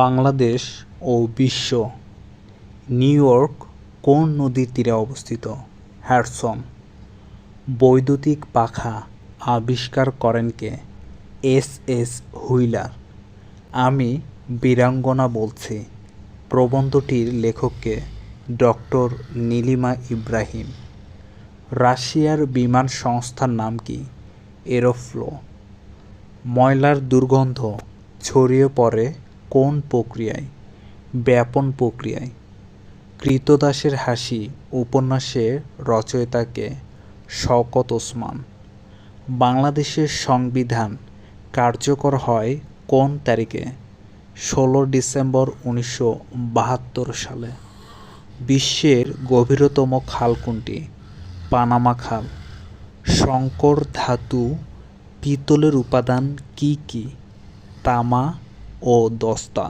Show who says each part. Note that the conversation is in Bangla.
Speaker 1: বাংলাদেশ ও বিশ্ব নিউ ইয়র্ক কোন নদীর তীরে অবস্থিত? হ্যাডসন বৈদ্যুতিক পাখা আবিষ্কার করেন কে? S S wheeler. আমি বীরাঙ্গনা বলছি। প্রবন্ধটির লেখককে ডক্টর নীলিমা ইব্রাহিম। রাশিয়ার বিমান সংস্থার নাম কি? এরোফ্লো। ময়লার দুর্গন্ধ ছড়িয়ে পড়ে কোন প্রক্রিয়ায়? ব্যাপন প্রক্রিয়ায়। কৃতদাসের হাসি উপন্যাসের রচয়িতাকে শওকত ওসমান। বাংলাদেশের সংবিধান কার্যকর হয় কোন তারিখে? ষোলো ডিসেম্বর উনিশশো বাহাত্তর সালে। বিশ্বের গভীরতম খাল কোনটি? পানামা খাল। সংকর ধাতু পিতলের উপাদান কি কি? তামা ও দস্তা।